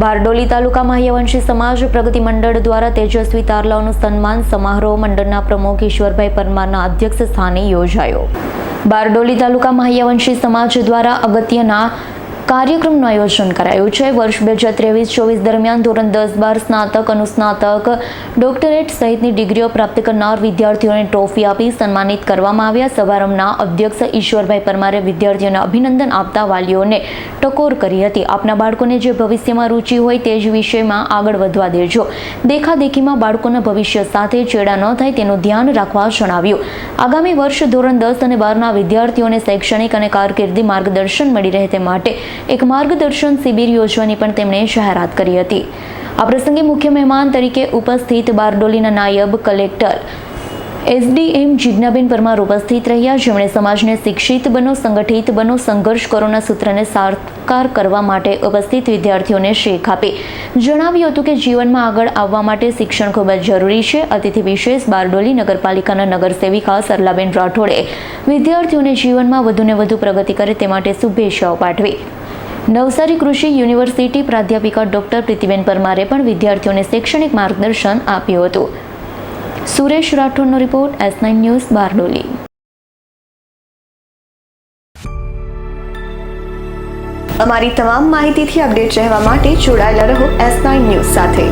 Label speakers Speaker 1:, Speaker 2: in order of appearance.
Speaker 1: બારડોલી તાલુકા માહ્યવંશી સમાજ પ્રગતિ મંડળ દ્વારા તેજસ્વી તારલાઓનું સન્માન સમારોહ મંડળના પ્રમુખ ઈશ્વરભાઈ પરમારના અધ્યક્ષ સ્થાને યોજાયો. બારડોલી તાલુકા માહ્યવંશી સમાજ દ્વારા અગત્યના કાર્યક્રમનું આયોજન કરાયું છે. વર્ષ બે હજાર ત્રેવીસ ચોવીસ દરમિયાન ધોરણ દસ બાર સ્નાતક, અનુસ્નાતક, ડોક્ટરેટ સહિતની ડિગ્રીઓ પ્રાપ્ત કરનાર વિદ્યાર્થીઓને ટ્રોફી આપી સન્માનિત કરવામાં આવ્યા. સમારંભના અધ્યક્ષ ઈશ્વરભાઈ પરમારે વિદ્યાર્થીઓને અભિનંદન આપતા વાલીઓને ટકોર કરી હતી. આપના બાળકોને જે ભવિષ્યમાં રુચિ હોય તે જ વિષયમાં આગળ વધવા દેજો. દેખાદેખીમાં બાળકોના ભવિષ્ય સાથે ચેડા ન થાય તેનું ધ્યાન રાખવા જણાવ્યું. આગામી વર્ષ ધોરણ દસ અને બારના વિદ્યાર્થીઓને શૈક્ષણિક અને કારકિર્દી માર્ગદર્શન મળી રહે તે માટે એક માર્ગદર્શન શિબિર યોજવાની પણ તેમણે જાહેરાત કરી હતી. આ પ્રસંગે મુખ્ય મહેમાન તરીકે ઉપસ્થિત બારડોલીના નાયબ કલેક્ટર એસડીએમ જિજ્ઞાબેન પરમાર ઉપસ્થિત રહ્યા. જેમણે સમાજને શિક્ષિત બનો, સંગઠિત બનો, સંઘર્ષ કરોના સૂત્રને સાકાર કરવા માટે ઉપસ્થિત વિદ્યાર્થીઓને શેખ આપી. જણાવ્યું હતું કે જીવનમાં આગળ આવવા માટે શિક્ષણ ખૂબ જ જરૂરી છે. અતિથિ વિશેષ બારડોલી નગરપાલિકાના નગરસેવિકા સરલાબેન રાઠોડે વિદ્યાર્થીઓને જીવનમાં વધુને વધુ પ્રગતિ કરે તે માટે શુભેચ્છાઓ પાઠવી. નવસારી કૃષિ યુનિવર્સિટી પ્રાધ્યાપિકા ડોક્ટર પ્રીતિબેન પરમારે પણ વિદ્યાર્થીઓને શૈક્ષણિક માર્ગદર્શન આપ્યું હતું. Suresh રાઠોડનો report S nine news, Bardoli.
Speaker 2: અમારી તમામ માહિતીથી અપડેટ રહેવા માટે જોડાયેલા રહો એસ નાઇન ન્યૂઝ સાથે.